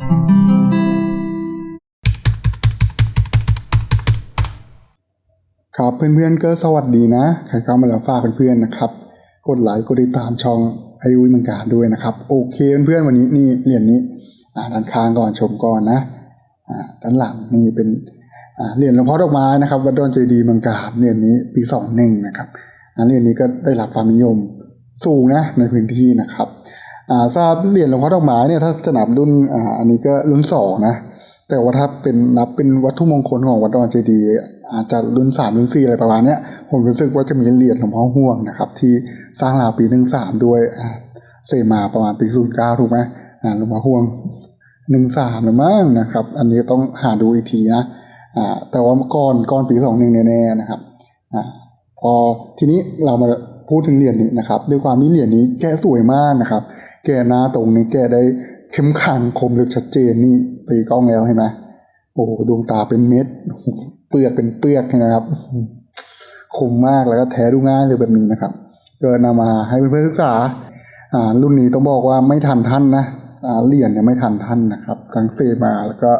ครับเพื่อนๆก็สวัสดีนะใครเข้ามาแล้วฝากเพื่อนๆนะครับ กดไลค์กดติดตามช่องไอวุ้ยมังการด้วยนะครับ โอเคเพื่อนๆวันนี้นี่เหรียญนี้อ่าด้านข้างก่อนชมก่อนนะอ่าด้านหลังนี่เป็นอ่าเหรียญหลวงพ่อดอกไม้นะครับวัดดอนเจดีย์มังการเหรียญนี้ปีสองหนึ่งนะครับอ่าเหรียญนี้ก็ได้รับความนิยมสูงนะในพื้นที่นะครับ ทราบเหรียญหลวงพ่อดอกไม้เนี่ยถ้าจะนับรุ่นอ่าอันนี้ก็รุ่นสองนะแต่ว่าถ้าเป็นนับเป็นวัตถุมงคลของวัดดอนเจดีย์อาจจะรุ่นสามรุ่นสี่อะไรประมาณเนี้ยผมรู้สึกว่าจะมีเหรียญหลวงพ่อห่วงนะครับ ที่สร้างราวปีหนึ่งสามด้วยเซมาประมาณปีศูนย์เก้าถูกไหมอ่าหลวงพ่อห่วงหนึ่งสามหรือมั้งนะครับ อันนี้ต้องหาดูอีกทีนะอ่าแต่ว่าก่อนก่อนปีสองหนึ่งแน่ๆนะครับอ่าพอทีนี้เรามา พูดถึงเหรียญนี้นะครับด้วยความที่เหรียญนี้แกสวยมากนะครับ แกหน้าตรงนี้แกได้เข้มขังคมลึกชัดเจนนี่ตีกล้องแล้วเห็นไหมโอ้ดวงตาเป็นเม็ดเปลือกเป็นเปลือกนะครับคมมากแล้วก็แท้ดูง่ายเลยแบบนี้นะครับก็นำมาให้เพื่อนๆศึกษาอ่ารุ่นนี้ต้องบอกว่าไม่ทันท่านนะอ่าเหรียญเนี่ยไม่ทันท่านนะครับสังเซมาแล้วก็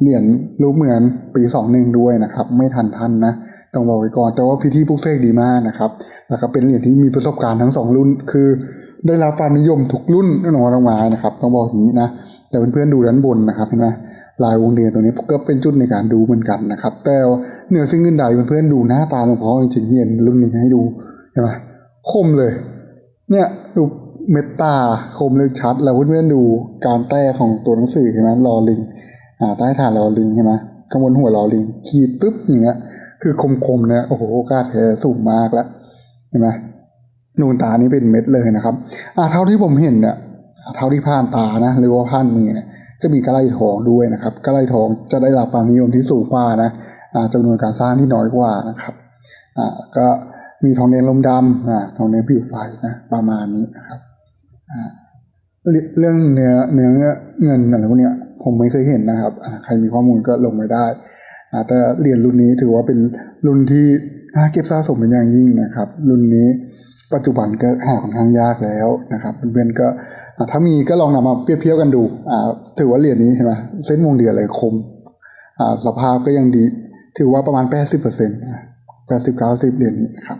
เหรียญรูปเหมือนปีสองหนึ่งด้วยนะครับ ไม่ทันท่านนะต้องบอกไว้ก่อน แต่ว่าพิธีปลุกเสกดีมากนะครับแล้วก็เป็นเหรียญที่มีประสบการณ์ทั้งสองรุ่น คือได้รับความนิยมทุกรุ่นนั่นออกมานะครับ ต้องบอกอย่างนี้นะ แต่เพื่อนๆดูด้านบนนะครับเห็นไหมลายวงเดือนตัวนี้ก็เป็นจุดในการดูเหมือนกันนะครับ แต่เหนือสิ่งอื่นใดเพื่อนๆดูหน้าตาหลวงพ่อจริงๆเหรียญรุ่นนี้ให้ดูเห็นไหมคมเลย เนี่ยดูเมตตาคมเลยชัด แล้วเพื่อนๆดูการแต้ของตัวหนังสือเห็นไหมรอลิง อ่าใต้ฐานรอลิงเห็นไหมข้างบนหัวรอลิง ขีดปุ๊บอย่างเงี้ย คือคมๆนะโอ้โหโอกาสแท้สูงมากแล้วเห็นไหมนูนตานี้เป็นเม็ดเลยนะครับอ่าเท่าที่ผมเห็นเนี่ยเท่าที่ผ่านตานะหรือว่าผ่านมือเนี่ยจะมีกระไลทองด้วยนะครับกระไลทองจะได้รับความนิยมที่สูงกว่านะอ่าจำนวนการสร้างที่น้อยกว่านะครับอ่าก็มีทองแดงลมดำอ่าทองแดงผิวไฟนะประมาณนี้นะครับอ่าเรื่องเรื่องเนื้อเนื้อเงินอะไรพวกเนี้ย ผมไม่เคยเห็นนะครับ ใครมีข้อมูลก็ลงไว้ได้ แต่เหรียญรุ่นนี้ถือว่าเป็นรุ่นที่เก็บสะสมเป็นอย่างยิ่งนะครับ รุ่นนี้ปัจจุบันก็หาค่อนข้างยากแล้วนะครับเพื่อนๆก็ถ้ามีก็ลองนำมาเปรียบเทียบกันดูถือว่าเหรียญนี้เห็นไหมเส้นวงเดือนเลยคมสภาพก็ยังดี ถือว่าประมาณ 80เปอร์เซ็นต์แปดสิบเก้าสิบเหรียญนี้นะครับ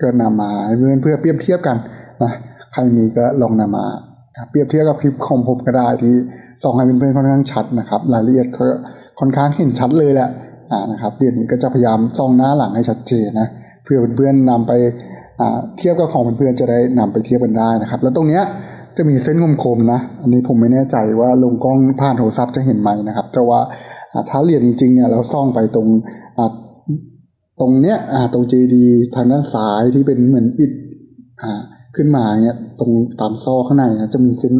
ก็นำมาให้เพื่อนเพื่อเปรียบเทียบกันนะใครมีก็ลองนำมา เปรียบเทียบกับคลิปของผมก็ได้ที่สองให้เพื่อนๆค่อนข้างชัดนะครับ รายละเอียดก็ค่อนข้างเห็นชัดเลยแหละนะครับเหรียญนี้ก็จะพยายามส่องหน้าหลังให้ชัดเจนนะเพื่อเพื่อนๆนำไปเทียบกับของเพื่อนๆจะได้นำไปเทียบกันได้นะครับ แล้วตรงเนี้ยจะมีเส้นคมๆนะ อันนี้ผมไม่แน่ใจว่าลงกล้องผ่านโทรศัพท์จะเห็นไหมนะครับ แต่ว่าถ้าเหรียญจริงๆเนี่ยเราส่องไปตรงตรงเนี้ยตรงเจดีทางด้านซ้ายที่เป็นเหมือนอิฐอ่า ขึ้นมาเนี้ยตรงตามซอกข้างในนะจะมีเส้น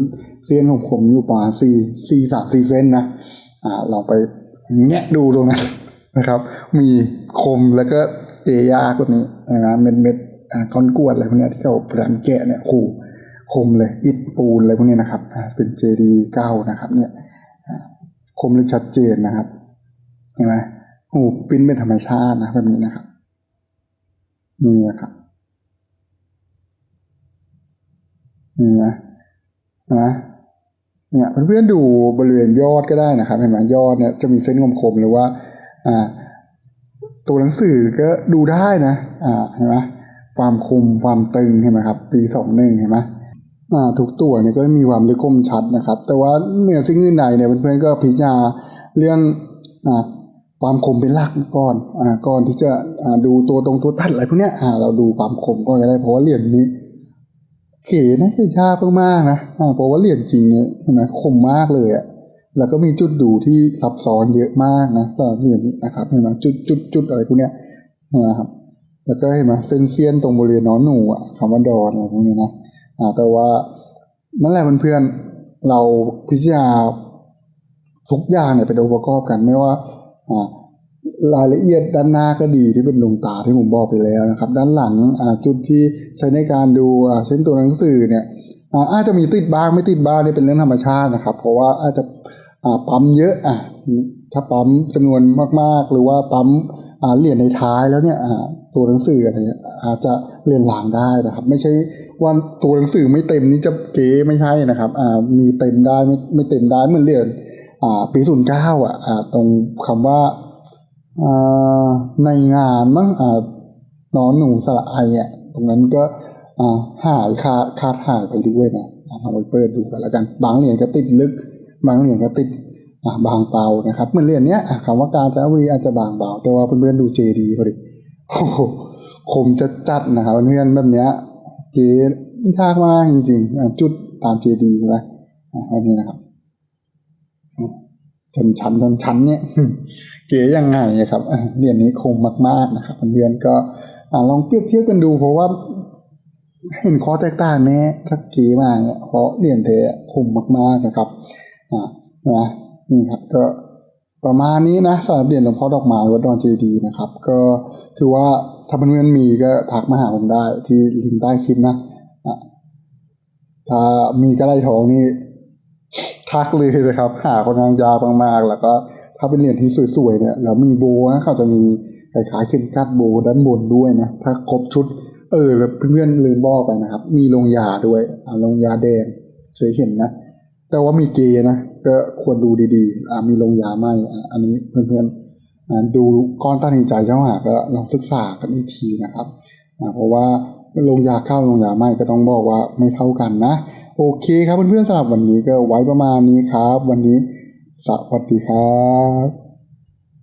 เส้นของผมอยู่ประมาณสี่สี่สามสี่เส้นนะอ่าลองไปแงะดูตรงนั้นนะครับ มีคมแล้วก็เอยากแบบนี้นะเม็ดเม็ดอ่าก้อนกรวดอะไรพวกนี้ที่เขาพยายามแกะเนี่ยขู่คมเลยอิฐปูนอะไรพวกนี้นะครับอ่าเป็นเจดีเก้านะครับ เนี่ยอ่าคมเลึกชัดเจนนะครับเห็นไหมโอ้ปิ้นเป็นธรรมชาตินะแบบนี้นะครับนี่นะครับ นี่นะนะเนี่ยเพื่อนๆดูบริเวณยอดก็ได้นะครับ เห็นไหมยอดเนี่ยจะมีเส้นคมๆหรือว่าอ่า ตัวหนังสือก็ดูได้นะอ่าเห็นไหมความคมความตึงเห็นไหมครับ ปีสองหนึ่งเห็นไหมอ่าทุกตัวเนี่ยก็มีความลึกคมชัดนะครับ แต่ว่าเหนือสิ่งอื่นใดเนี่ยเพื่อนๆก็พิจารณาเรื่องอ่าความคมเป็นหลักก่อนอ่าก่อนที่จะอ่าดูตัวตรงตัวตัดอะไรพวกเนี้ยอ่าเราดูความคมก่อนก็ได้เพราะว่าเหรียญนี้ เก๋นะเก๋ชาบมากๆนะเพราะว่าเหรียญจริงเนี่ยเห็นไหมคมมากเลยอะแล้วก็มีจุดดูที่ซับซ้อนเยอะมากนะสำหรับเหรียญนนะครับเห็นไหมจุดจุดจุดอะไรพวกเนี้ยนะครับ แล้วก็เห็นไหมเส้นเซียนตรงบริเวณน้อนหนูอะคำว่าดอนอะไรพวกนี้นะอ่าแต่ว่านั่นแหละเพื่อนๆเราพิจารณาทุกอย่างเนี่ยเป็นองค์ประกอบกันไม่ว่าอ่า รายละเอียดด้านหน้าก็ดีที่เป็นดวงตาที่ผมบอกไปแล้วนะครับ ด้านหลังจุดที่ใช้ในการดูเช่นตัวหนังสือเนี่ยอาจจะมีติดบ้างไม่ติดบ้างนี่เป็นเรื่องธรรมชาตินะครับ เพราะว่าอาจจะปั๊มเยอะอะถ้าปั๊มจำนวนมาก ๆ หรือว่าปั๊มเหรียญในท้ายแล้วเนี่ยตัวหนังสืออะไรอาจจะเรียนหลางได้นะครับ ไม่ใช่ว่าตัวหนังสือไม่เต็มนี่จะเก๋ไม่ใช่นะครับมีเต็มได้ไม่ไม่เต็มได้เหมือนเรียนปีศูนย์เก้าอะตรงคำว่าอ่า ในงานมั้งอ่านอนหนูสระไออะตรงนั้นก็หายคาคาดหายไปด้วยนะเอาไปเปิดดูกันแล้วกัน บางเหรียญก็ติดลึก บางเหรียญก็ติดบางเบานะครับเหมือนเหรียญเนี้ยคำว่าการจนบุรีอาจจะบางเบา แต่ว่าเพื่อนๆดูเจดีเขาดิโอ้โหคมจะจัดนะครับเพื่อนแบบเนี้ยเก๋ยากมากจริงๆ จุดตามเจดีใช่ไหมอะแบบนี้นะครับ ชันชั้นชันชั้นเนี่ยเก๋ยังไงอะครับเรียญนี้คมมาก ๆนะครับเพื่อนก็อลองเปรียบเทียบกันดูเพราะว่าเห็นข้อแตกต่างแน่ถ้าเก๋มาเนี่ยเพราะเรียญเทคมมากๆนะครับอ่านะนี่ครับก็ประมาณนี้นะสำหรับเหรียญหลวงพ่อดอกไม้วัดดอนเจดีย์นะครับ ก็ถือว่าถ้าเพื่อนๆมีก็ทักมาหาผมได้ที่ลิงก์ใต้คลิปนะถ้ามีกระไรทองนี่ ทักเลยนะครับ หาคนงานยากมากๆ แล้วก็ถ้าเป็นเหรียญที่สวยๆเนี่ยแล้วมีโบนะเขาจะมีคล้ายๆเข็มกัดโบด้านบนด้วยนะ ถ้าครบชุด เออแล้วเพื่อนๆลืมบอกไปนะครับ มีลงยาด้วยอ่าลงยาแดงเคยเห็นนะ แต่ว่ามีเกนะก็ควรดูดีๆอ่ามีลงยาไหมอ่าอันนี้เพื่อนๆดูก้อนตัดสินใจเจ้าหาก็ลองศึกษากันอีกทีนะครับเพราะว่าลงยาเข้าลงยาไหมก็ต้องบอกว่าไม่เท่ากันนะ โอเคครับเพื่อนๆสำหรับวันนี้ก็ไว้ประมาณนี้ครับ วันนี้สวัสดีครับ